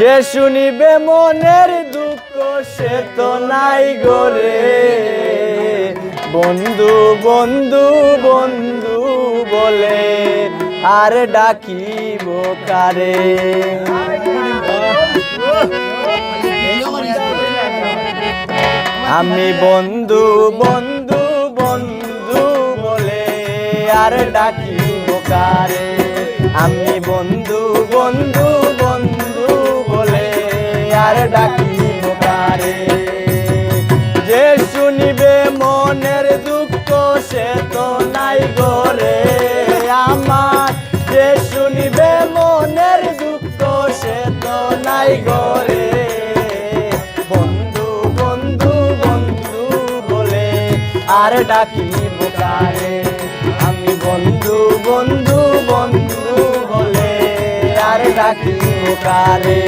যে শুনিবে মনের দুঃখ, সে তো নাই গরে বন্ধু বন্ধু বন্ধু বলে, আর ডাকিব কারে? আমি বন্ধু বন্ধু বন্ধু বলে, আর ডাকিব কারে? আমি বন্ধু বন্ধু আর ডাকিব কারে যে শুনিবে মনের দুঃখ, সে তো নাই গরে আমার যে শুনিবে মনের দুঃখ, সে তো নাই গরে বন্ধু বন্ধু বন্ধু বলে আর ডাকি বোকারে আমি বন্ধু বন্ধু বন্ধু বলে আর ডাকি বোকারে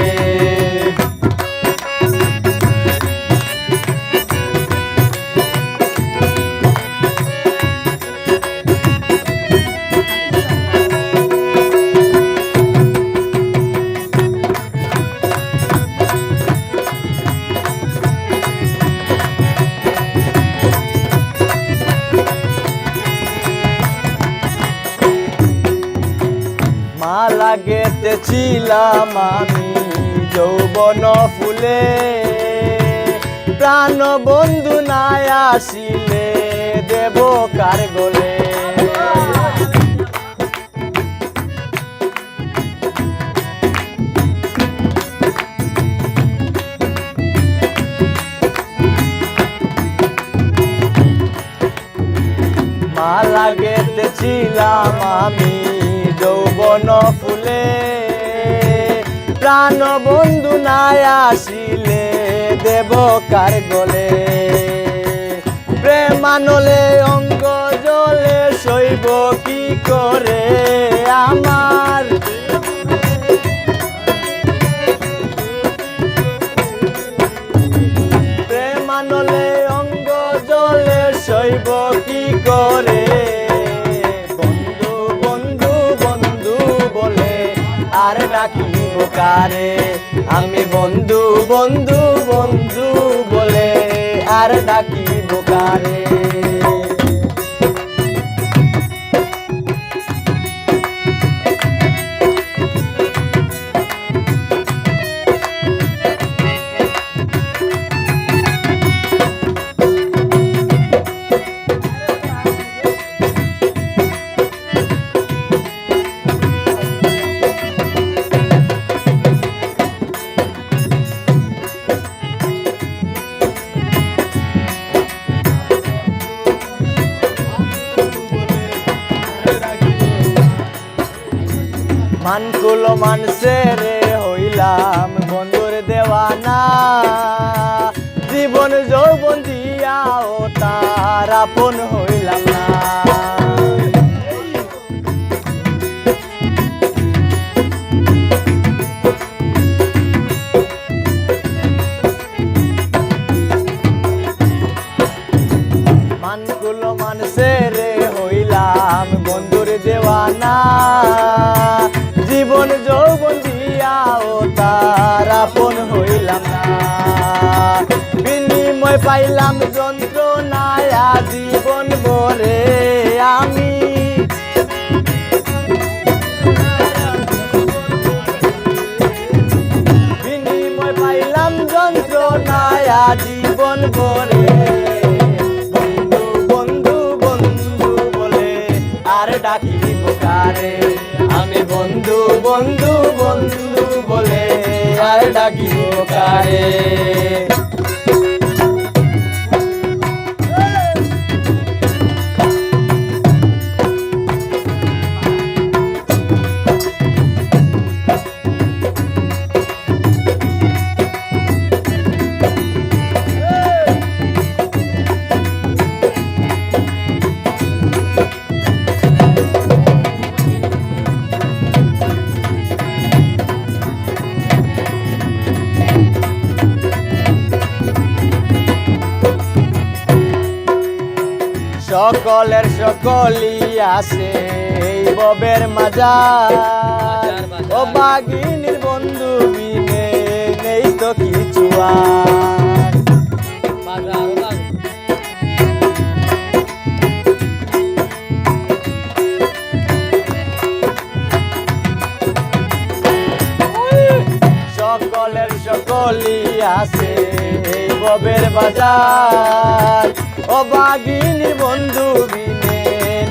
গেতেছিলাম আমি যৌবন ফুলে। প্রাণ বন্ধু নাই আসিলে, দেব কার গোলে? মালা গেতেছিলাম আমি যৌবন ফুলে। প্রাণ বন্ধু নাই আসিলে, দেব কার গলে? প্রেমানলে অঙ্গ জলে শৈব কি করে আমার? প্রেমানলে অঙ্গ জলে শৈব কি করে কারে আমি বন্ধু বন্ধু বন্ধু বলে আর ডাকিব কারে? মানসে রে হইলাম বন্ধুর দেওয়ানা। জীবন যৌবন দিয়া ও তার আপন হইলাম না। মানকুল মানসে রে হইলাম বন্ধুর দেওয়ানা। জীবন যৌবন দিয়া ও তার আপন হইলাম না। বিনিময় পাইলাম যন্ত্রণায়া বন্ধু বন্ধু বলে আর ডাকি বোকারে সকলের সকলি আসে এই ববের মাজা ও বাগিনীর বন্ধু বিনে নেই তো কিছু আর। সকলের সকলই আছে এই ববের বাজার বাগিনী বন্ধু বিনে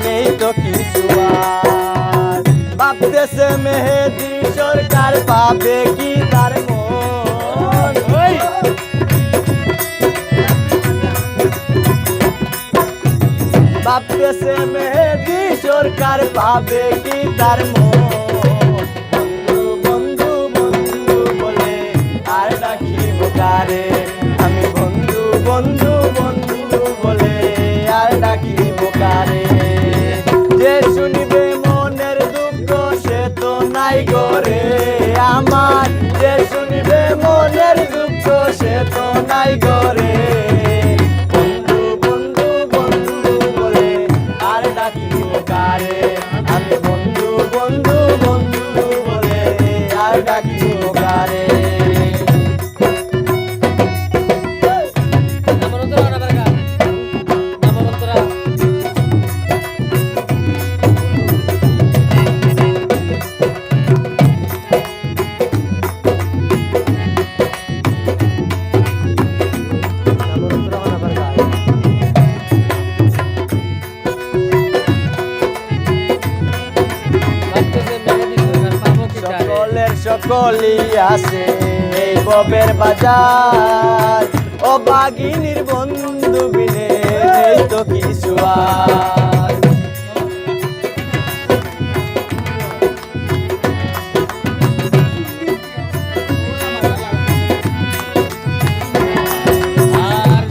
নেই তো কিছু আর। ভাবতেছে মেহেদি সরকার পাবে কি তার মন! ভাবতেছে মেহেদি সরকার পাবে কি তার মন? সকলের সকলই আছে এই ববের বাজার। ও বাগিনীর বন্ধু বিনে নেই তো কিছু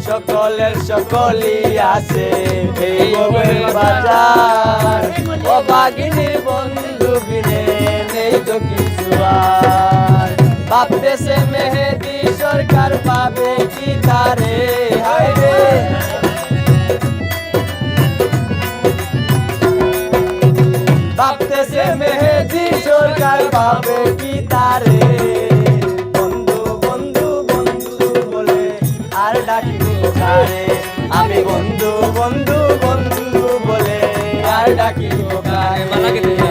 সকলের সকলই আছে এই ববের বাজার। ও বাগিনীর বন্ধু বিনে নেই তো কিছু আর ভাবতেছে মেহেদি সরকার পাবে কি তারে? রে। ভাবতেছে মেহেদি সরকার পাবে কি তারে? বন্ধু বন্ধু বন্ধু বলে আর ডাকিব কারে? আমি বন্ধু বন্ধু বন্ধু বলে আর ডাকিব কারে?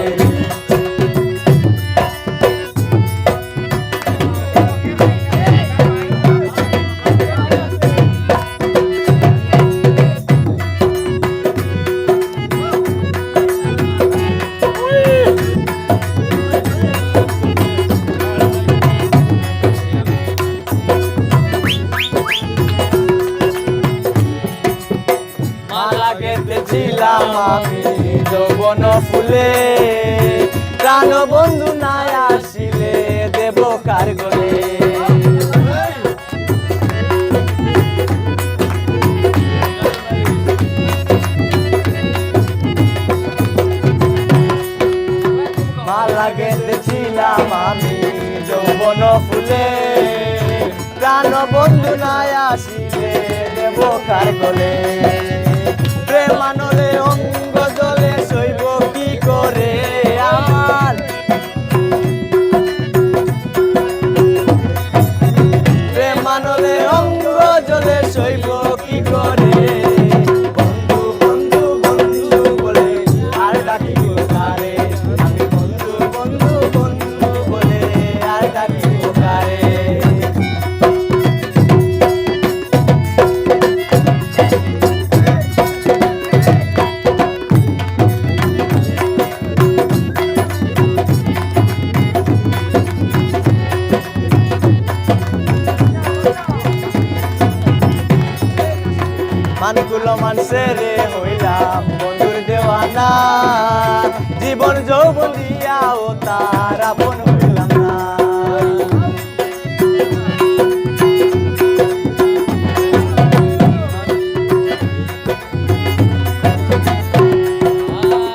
গেতেছিলাম আমি যৌবন ফুলে। প্রাণ বন্ধু নাই আসিলে, দেব কার গলে? মালা গেতেছিলাম আমি যৌবন ফুলে। প্রাণ বন্ধু নাই আসিলে, দেব কার গলে? অঙ্গ জলে শৈব কি করে? মানগুলো মানসে রে হইলাম বন্ধুর দেওয়ানা। জীবন যৌবন দিয়াও তার আপন হইলাম না।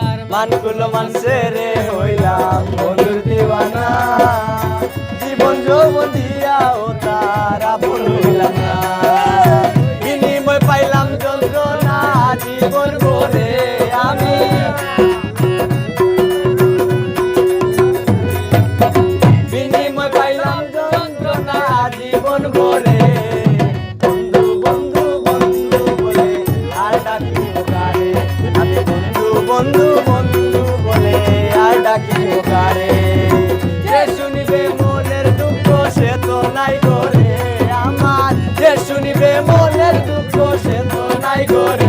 আর মানগুলো মানসে রে হইলাম বন্ধুর দিওয়ানা। জীবন যৌবন দিয়াও হইলাম না। বন্ধু বন্ধু বলে আর ডাকি কারে? যে শুনিবে মনের দুঃখ, সে তো নাই করে আমার। যে শুনিবে মনের দুঃখ, সে তো নাই করে